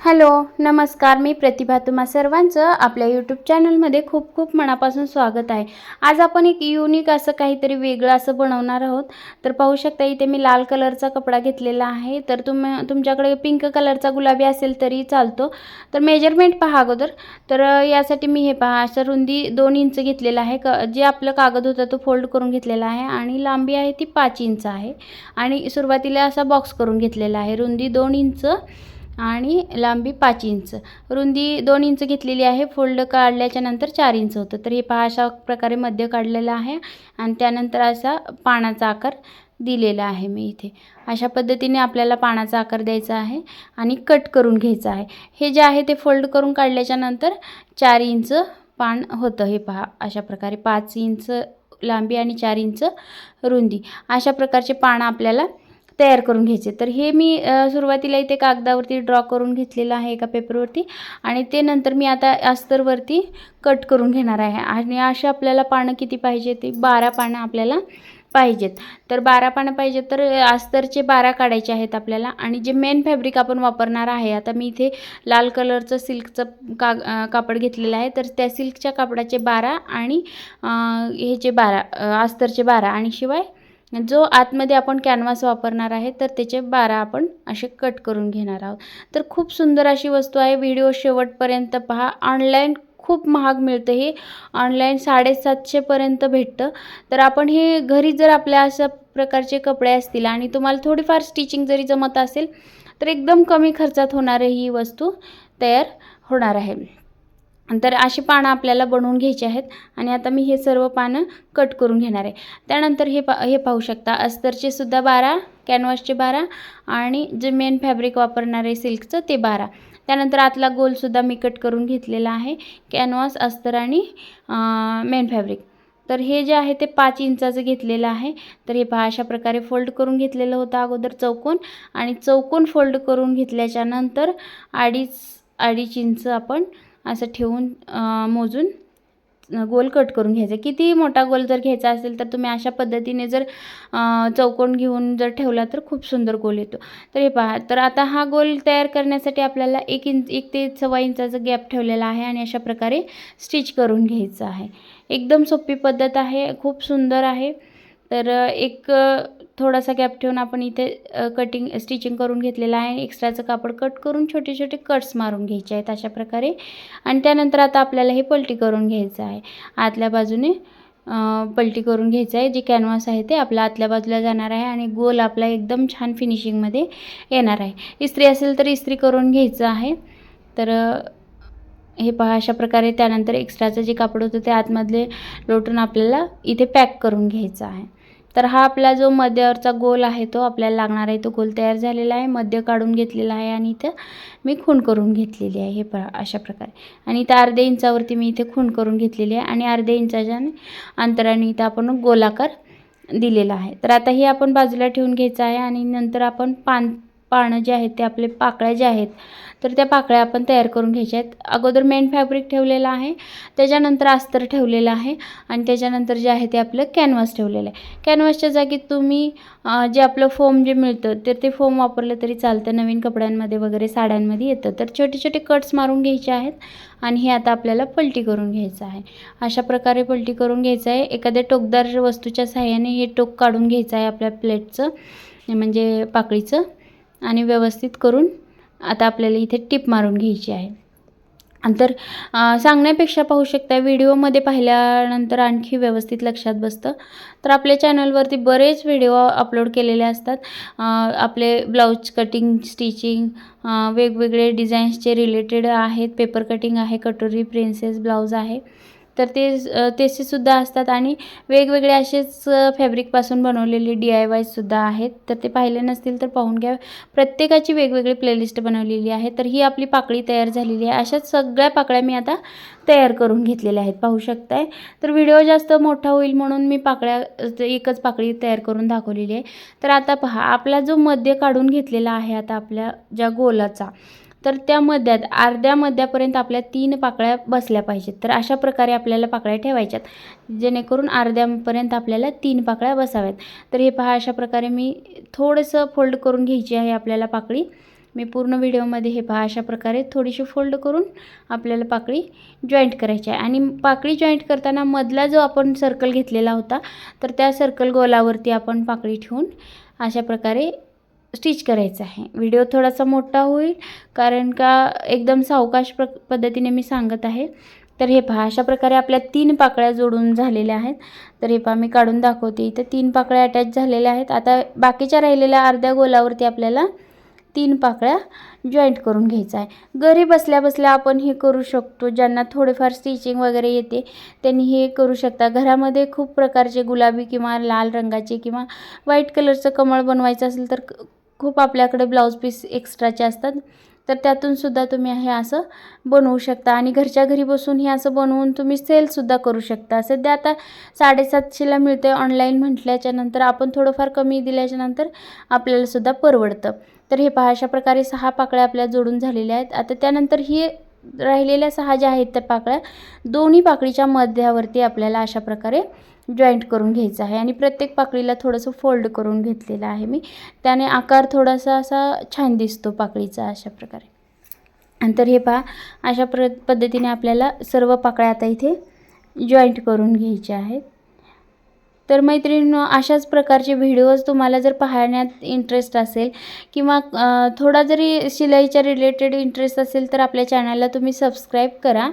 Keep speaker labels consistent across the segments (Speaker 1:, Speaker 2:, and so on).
Speaker 1: Hello नमस्कार. मी प्रतिभा तुम्हा सर्वांचं आपल्या यूट्यूब चॅनलमध्ये खूप खूप मनापासून स्वागत आहे. आज आपण एक युनिक असं काहीतरी वेगळं असं बनवणार आहोत. तर पाहू शकता इथे मी लाल कलरचा कपडा घेतलेला आहे. तर तुम तुमच्याकडे पिंक कलरचा गुलाबी असेल तरी चालतो. तर मेजरमेंट पहा अगोदर. तर यासाठी मी हे पहा असं रुंदी दोन इंच घेतलेलं आहे. क जे आपलं कागद होतं तो फोल्ड करून घेतलेला आहे आणि लांबी आहे ती पाच इंच आहे. आणि सुरुवातीला असा बॉक्स करून घेतलेला आहे. रुंदी दोन इंच आणि लांबी पाच इंच. रुंदी दोन इंच घेतलेली आहे फोल्ड काढल्याच्या नंतर चार इंच होतं. तर हे पहा अशा प्रकारे मध्य काढलेलं आहे आणि त्यानंतर असा पानाचा आकार दिलेला आहे मी इथे. अशा पद्धतीने आपल्याला पानाचा आकार द्यायचा आहे आणि कट करून घ्यायचं आहे. हे जे आहे ते फोल्ड करून काढल्याच्या नंतर चार इंच पान होतं. हे पहा अशा प्रकारे पाच इंच लांबी आणि चार इंच रुंदी. अशा प्रकारचे पानं आपल्याला तयार करून घ्यायचे. तर हे मी सुरुवातीला इथे कागदावरती ड्रॉ करून घेतलेलं आहे एका पेपरवरती आणि ते नंतर मी आता अस्तरवरती कट करून घेणार आहे. आणि असे आपल्याला पानं किती पाहिजे ते बारा पानं आपल्याला पाहिजेत. तर बारा पानं पाहिजेत तर अस्तरचे बारा काढायचे आहेत आपल्याला. आणि जे मेन फॅब्रिक आपण वापरणार आहे आता मी इथे लाल कलरचं सिल्कचं का कापड घेतलेलं आहे. तर त्या सिल्कच्या कापडाचे बारा आणि अ, ह्याचे बारा अस्तरचे बारा आणि शिवाय जो आतमध्ये आपण कॅनव्हास वापरणार आहे तर त्याचे बारा आपण असे कट करून घेणार आहोत. तर खूप सुंदर अशी वस्तू आहे. व्हिडिओ शेवटपर्यंत पहा. ऑनलाईन खूप महाग मिळतं हे. ऑनलाईन साडेसातशेपर्यंत भेटतं. तर आपण हे घरी जर आपल्या अशा प्रकारचे कपडे असतील आणि तुम्हाला थोडीफार स्टिचिंग जरी जमत असेल तर एकदम कमी खर्चात होणारी ही वस्तू तयार होणार आहे. तर अशी पानं आपल्याला बनवून घ्यायची आहेत आणि आता मी हे सर्व पानं कट करून घेणार आहे. त्यानंतर हे पा हे पाहू शकता अस्तरचे सुद्धा बारा कॅनव्हासचे बारा आणि जे मेन फॅब्रिक वापरणार आहे सिल्कचं ते बारा. त्यानंतर आतला गोलसुद्धा मी कट करून घेतलेला आहे कॅनव्हास अस्तर आणि मेन फॅब्रिक. तर हे जे आहे ते पाच इंचाचं घेतलेलं आहे. तर हे पहा अशा प्रकारे फोल्ड करून घेतलेलं होतं अगोदर चौकोन आणि चौकोन फोल्ड करून घेतल्याच्या नंतर अडीच अडीच इंच आपण असं ठेवून मोजून गोल कट करून घ्यायचा. किती मोठा गोल जर घ्यायचा असेल तर तुम्ही अशा पद्धतीने जर चौकोन घेऊन जर ठेवला तर खूप सुंदर गोल येतो. तर हे पहा तर आता हा गोल तयार करण्यासाठी आपल्याला एक इंच एक ते सव्वा इंचाचा गॅप ठेवलेला आहे आणि अशा प्रकारे स्टिच करून घ्यायचं आहे. एकदम सोपी पद्धत आहे खूप सुंदर आहे. तर एक थोडासा गॅप ठेवून आपण इथे कटिंग स्टिचिंग करून घेतलेलं आहे. एक्स्ट्राचं कापड कट करून छोटे छोटे कट्स मारून घ्यायचे आहेत अशा प्रकारे. आणि त्यानंतर आता आपल्याला हे पलटी करून घ्यायचं आहे. आतल्या बाजूने पलटी करून घ्यायचं आहे. जे कॅनव्हास आहे ते आपल्या आतल्या बाजूला जाणार आहे आणि गोल आपला एकदम छान फिनिशिंगमध्ये येणार आहे. इस्त्री असेल तर इस्त्री करून घ्यायचं आहे. तर हे पहा अशा प्रकारे त्यानंतर एक्स्ट्राचं जे कापड होतं ते आतमधले लोटून आपल्याला इथे पॅक करून घ्यायचं आहे. तर हा आपला जो मध्यावरचा गोल आहे तो आपल्याला लागणार आहे. तो गोल तयार झालेला आहे. मध्य काढून घेतलेला आहे आणि इथं मी खूण करून घेतलेली आहे. हे प अशा प्रकारे. आणि इथं अर्ध्या इंचावरती मी इथे खूण करून घेतलेली आहे आणि अर्ध्या इंचाच्या अंतराने इथं आपण गोलाकार दिलेला आहे. तर आता हे आपण बाजूला ठेवून घ्यायचं आहे आणि नंतर आपण पान पानं जे आहेत ते आपले पाकळ्या ज्या आहेत तर त्या पाकळ्या आपण तयार करून घ्यायच्या आहेत अगोदर मेन फॅब्रिक ठेवलेलं आहे त्याच्यानंतर अस्तर ठेवलेलं आहे आणि त्याच्यानंतर जे आहे ते आपलं कॅनव्हास ठेवलेलं आहे. कॅनव्हासच्या जागी तुम्ही जे आपलं फोम जे मिळतं तर ते फोम वापरलं तरी चालतं. नवीन कपड्यांमध्ये वगैरे साड्यांमध्ये येतं. तर छोटे छोटे कट्स मारून घ्यायचे आहेत आणि हे आता आपल्याला पलटी करून घ्यायचं आहे. अशा प्रकारे पलटी करून घ्यायचं आहे. एखाद्या टोकदार वस्तूच्या सहाय्याने हे टोक काढून घ्यायचं आहे आपल्या प्लेटचं म्हणजे पाकळीचं. आणि व्यवस्थित करून आता आपल्याला इथे टिप मारून घ्यायची आहे. नंतर तर सांगण्यापेक्षा पाहू शकता व्हिडिओमध्ये पाहिल्यानंतर आणखी व्यवस्थित लक्षात बसतं. तर आपल्या चॅनलवरती बरेच व्हिडिओ अपलोड केलेले असतात. आपले ब्लाऊज कटिंग स्टिचिंग वेगवेगळे डिझाईन्सचे रिलेटेड आहेत. पेपर कटिंग आहे कटोरी प्रिन्सेस ब्लाऊज आहे. तर ते तेसेसुद्धा असतात आणि वेगवेगळे असेच फॅब्रिकपासून बनवलेले डी आय वायसुद्धा आहेत. तर ते पाहिले नसतील तर पाहून घ्या. प्रत्येकाची वेगवेगळी प्लेलिस्ट बनवलेली आहे. तर ही आपली पाकळी तयार झालेली आहे. अशा सगळ्या पाकळ्या मी आता तयार करून घेतलेल्या आहेत. पाहू शकताय? तर व्हिडिओ जास्त मोठा होईल म्हणून मी पाकळ्या एकच पाकळी तयार करून दाखवलेली आहे. तर आता पहा आपला जो मध्य काढून घेतलेला आहे आता आपल्या ज्या गोलाचा तर त्या मध्यात अर्ध्या मध्यापर्यंत आपल्या तीन पाकळ्या बसल्या पाहिजेत. तर अशा प्रकारे आपल्याला पाकळ्या ठेवायच्यात. जेणेकरून अर्ध्यापर्यंत आपल्याला तीन पाकळ्या बसाव्यात. तर हे पहा अशा प्रकारे मी थोडंसं फोल्ड करून घ्यायची आहे आपल्याला पाकळी. मी पूर्ण व्हिडिओमध्ये हे पहा अशा प्रकारे थोडीशी फोल्ड करून आपल्याला पाकळी जॉईंट करायची आहे. आणि पाकळी जॉईंट करताना मधला जो आपण सर्कल घेतलेला होता तर त्या सर्कल गोलावरती आपण पाकळी ठेवून अशा प्रकारे स्टिच करायचं आहे. व्हिडिओ थोडासा मोठा होईल कारण का एकदम सावकाश प्र पद्धतीने मी सांगत आहे. तर हे पहा अशा प्रकारे आपल्या तीन पाकळ्या जोडून झालेल्या आहेत. तर हे पहा मी काढून दाखवते. इथे तीन पाकळ्या अटॅच झालेल्या आहेत. आता बाकीच्या राहिलेल्या अर्ध्या गोलावरती आपल्याला तीन पाकळ्या जॉईंट करून घ्यायचं आहे. घरी बसल्या बसल्या आपण हे करू शकतो. ज्यांना थोडेफार स्टिचिंग वगैरे येते त्यांनी हे करू शकता. घरामध्ये खूप प्रकारचे गुलाबी किंवा लाल रंगाचे किंवा व्हाईट कलरचं कमळ बनवायचं असेल तर खूप आपल्याकडे ब्लाऊज पीस एक्स्ट्राचे असतात. तर त्यातूनसुद्धा तुम्ही हे असं बनवू शकता. आणि घरच्या घरी बसून हे असं बनवून तुम्ही सेलसुद्धा करू शकता. सध्या आता साडेसातशेला मिळते ऑनलाईन म्हटल्याच्या नंतर आपण थोडंफार कमी दिल्याच्या नंतर परवडतं. तर हे पहा अशा प्रकारे सहा पाकळ्या आपल्या जोडून झालेल्या आहेत. आता त्यानंतर ही राहिलेल्या सहा ज्या आहेत त्या पाकळ्या दोन्ही पाकळीच्या मध्यावरती आपल्याला अशा प्रकारे जॉईंट करून घ्यायचं आहे. आणि प्रत्येक पाकळीला थोडंसं फोल्ड करून घेतलेलं आहे मी. त्याने आकार थोडासा असा छान दिसतो पाकळीचा अशा प्रकारे. आणि तर हे पहा अशा प्र पद्धतीने आपल्याला सर्व पाकळ्या आता इथे जॉईंट करून घ्यायच्या आहेत. तर मैत्रिणींनो अशाच प्रकारचे व्हिडिओज तुम्हाला जर पाहण्यात इंटरेस्ट असेल किंवा थोडा जरी शिलाईच्या रिलेटेड इंटरेस्ट असेल तर आपल्या चॅनलला तुम्ही सबस्क्राईब करा.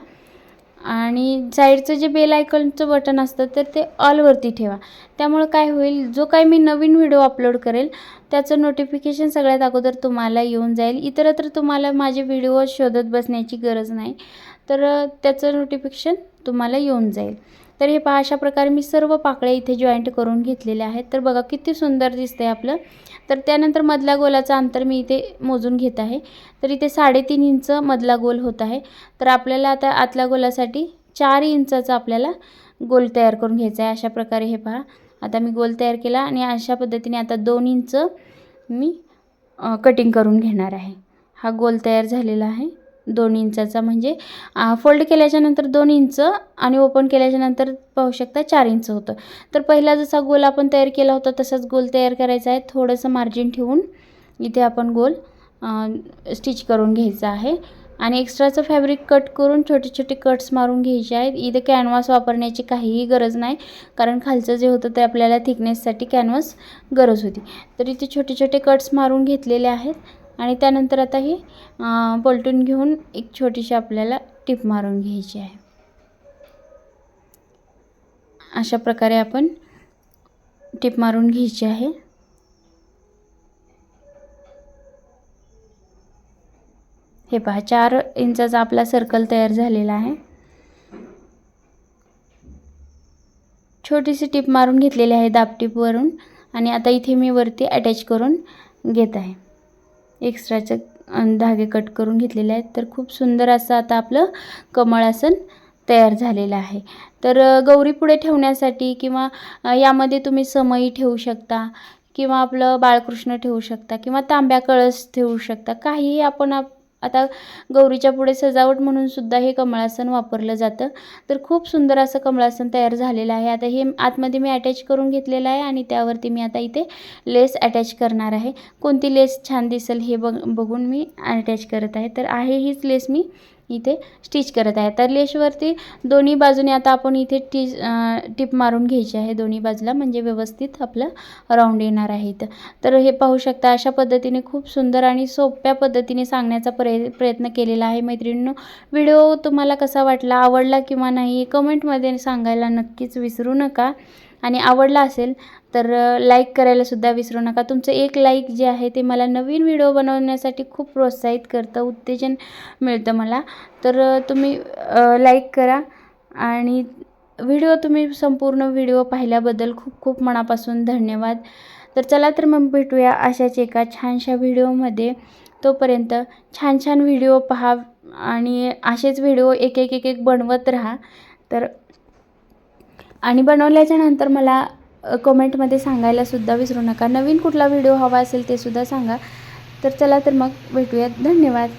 Speaker 1: आणि साईडचं जे बेल आयकॉनचं बटन असतं तर ते ऑलवरती ठेवा. त्यामुळं काय होईल जो काही मी नवीन व्हिडिओ अपलोड करेल त्याचं नोटिफिकेशन सगळ्यात अगोदर तुम्हाला येऊन जाईल. इतरत्र तुम्हाला माझे व्हिडिओ शोधत बसण्याची गरज नाही. तर त्याचं नोटिफिकेशन तुम्हाला येऊन जाईल. तर हे पहा अशा प्रकारे मी सर्व पाकळ्या इथे जॉईंट करून घेतलेल्या आहेत. तर बघा किती सुंदर दिसतंय आपलं. तर त्यानंतर मधल्या गोलाचं अंतर मी इथे मोजून घेत आहे. तर इथे साडेतीन इंच मधला गोल होत आहे. तर आपल्याला आता आतल्या गोलासाठी चार इंचाचा आपल्याला गोल तयार करून घ्यायचा आहे. अशा प्रकारे हे पहा. आता मी गोल तयार केला आणि अशा पद्धतीने आता दोन इंच मी कटिंग करून घेणार आहे. हा गोल तयार झालेला आहे. दोन इंचाचा म्हणजे फोल्ड केल्याच्यानंतर दोन इंच आणि ओपन केल्याच्यानंतर पाहू शकता चार इंच होतं. तर पहिला जसा गोल आपण तयार केला होता तसाच गोल तयार करायचा आहे. थोडंसं मार्जिन ठेवून इथे आपण गोल स्टिच करून घ्यायचा आहे. आणि एक्स्ट्राचं फॅब्रिक कट करून छोटे छोटे कट्स मारून घ्यायचे आहेत. इथे कॅनव्हास वापरण्याची काहीही गरज नाही. कारण खालचं जे होतं ते आपल्याला थिकनेससाठी कॅनव्हास गरज होती. तर इथे छोटे छोटे कट्स मारून घेतलेले आहेत. आणि त्यानंतर आता ही पलटून घेऊन एक छोटीशी आपल्याला टिप मारून घ्यायची आहे. अशा प्रकारे आपण टिप मारून घ्यायची आहे. हे पहा चार इंचाचा आपला सर्कल तयार झालेला आहे. छोटीशी टीप मारून घेतलेली आहे दाबटीपवरून आणि आता इथे मी वरती अटॅच करून घेत आहे. एक्स्ट्राचं धागे कट करून घेतलेले आहेत. तर खूप सुंदर असं आता आपलं कमळासन तयार झालेलं आहे. तर गौरी पुढे ठेवण्यासाठी किंवा यामध्ये तुम्ही समई ठेवू शकता किंवा आपलं बाळकृष्ण ठेवू शकता किंवा तांब्या कळस ठेवू शकता. काहीही आपण आप आता गौरीच्या पुढे सजावट म्हणून सुद्धा हे कमळासन वापरलं जातं. तर खूप सुंदर असं कमळासन तयार झालेलं आहे. आता हे आतमध्ये मी अटॅच करून घेतलेलं आहे आणि त्यावरती मी आता इथे लेस अटॅच करणार आहे. कोणती लेस छान दिसेल हे बघ बघून मी अटॅच करत आहे. तर आहे हीच लेस मी इथे स्टिच करत आहे. तर लेशवरती दोन्ही बाजूने आता आपण इथे टी टिप मारून घ्यायची आहे. दोन्ही बाजूला म्हणजे व्यवस्थित आपलं राऊंड येणार आहे तर हे पाहू शकता अशा पद्धतीने खूप सुंदर आणि सोप्या पद्धतीने सांगण्याचा प्रय प्रयत्न केलेला आहे मैत्रिणींनो. व्हिडिओ तुम्हाला कसा वाटला आवडला किंवा नाही कमेंटमध्ये सांगायला नक्कीच विसरू नका. आणि आवडला असेल तर लाईक करायला सुद्धा विसरू नका. तुमचं एक लाईक जे आहे ते मला नवीन व्हिडिओ बनवण्यासाठी खूप प्रोत्साहित करतं उत्तेजन मिळतं मला. तर तुम्ही लाईक करा आणि व्हिडिओ तुम्ही संपूर्ण व्हिडिओ पाहिल्याबद्दल खूप खूप मनापासून धन्यवाद. तर चला तर मग भेटूया अशाच एका छानशा व्हिडिओमध्ये तोपर्यंत छान छान व्हिडिओ पहा आणि असेच व्हिडिओ एक एक एक एक बनवत राहा. तर आणि बनवल्याच्या नंतर मला कमेंटमध्ये सांगायला सुद्धा विसरू नका. नवीन कुठला व्हिडिओ हवा असेल ते सुद्धा सांगा. तर चला तर मग भेटूयात. धन्यवाद.